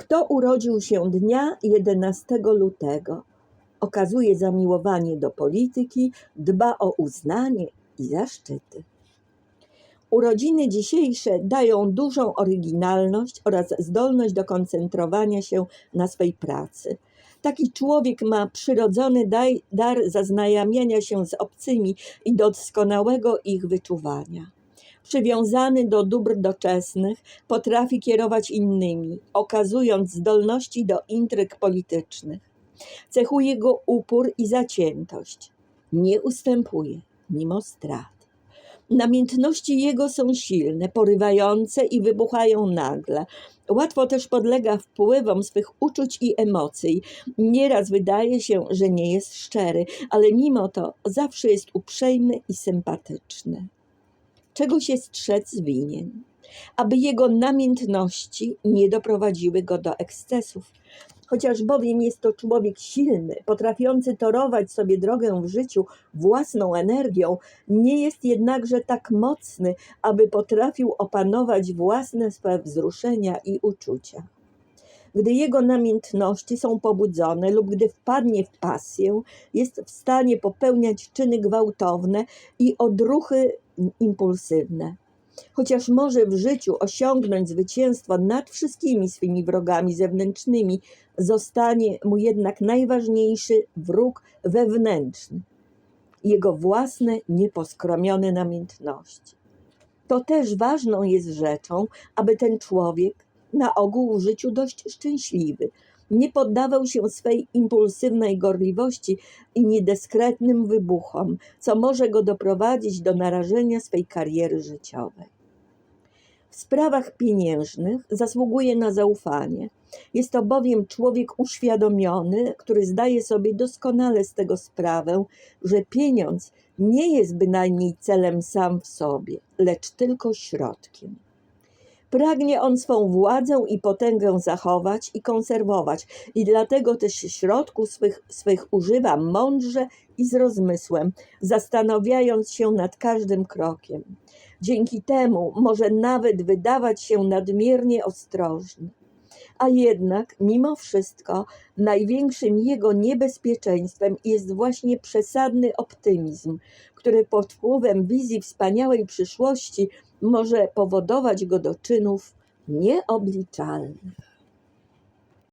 Kto urodził się dnia 11 lutego? Okazuje zamiłowanie do polityki, dba o uznanie i zaszczyty. Urodziny dzisiejsze dają dużą oryginalność oraz zdolność do koncentrowania się na swej pracy. Taki człowiek ma przyrodzony dar zaznajamiania się z obcymi i doskonałego ich wyczuwania. Przywiązany do dóbr doczesnych, potrafi kierować innymi, okazując zdolności do intryg politycznych. Cechuje go upór i zaciętość. Nie ustępuje, mimo strat. Namiętności jego są silne, porywające i wybuchają nagle. Łatwo też podlega wpływom swych uczuć i emocji. Nieraz wydaje się, że nie jest szczery, ale mimo to zawsze jest uprzejmy i sympatyczny. Czego się strzec winien? Aby jego namiętności nie doprowadziły go do ekscesów. Chociaż bowiem jest to człowiek silny, potrafiący torować sobie drogę w życiu własną energią, nie jest jednakże tak mocny, aby potrafił opanować własne swe wzruszenia i uczucia. Gdy jego namiętności są pobudzone lub gdy wpadnie w pasję, jest w stanie popełniać czyny gwałtowne i odruchy impulsywne. Chociaż może w życiu osiągnąć zwycięstwo nad wszystkimi swymi wrogami zewnętrznymi, zostanie mu jednak najważniejszy wróg wewnętrzny jego własne nieposkromione namiętności. To też ważną jest rzeczą, aby ten człowiek, na ogół w życiu dość szczęśliwy, nie poddawał się swej impulsywnej gorliwości i niedyskretnym wybuchom, co może go doprowadzić do narażenia swej kariery życiowej. W sprawach pieniężnych zasługuje na zaufanie. Jest to bowiem człowiek uświadomiony, który zdaje sobie doskonale z tego sprawę, że pieniądz nie jest bynajmniej celem sam w sobie, lecz tylko środkiem. Pragnie on swą władzę i potęgę zachować i konserwować, i dlatego też środków swych, swych używa mądrze i z rozmysłem, zastanawiając się nad każdym krokiem. Dzięki temu może nawet wydawać się nadmiernie ostrożny. A jednak, mimo wszystko, największym jego niebezpieczeństwem jest właśnie przesadny optymizm, który pod wpływem wizji wspaniałej przyszłości może powodować go do czynów nieobliczalnych.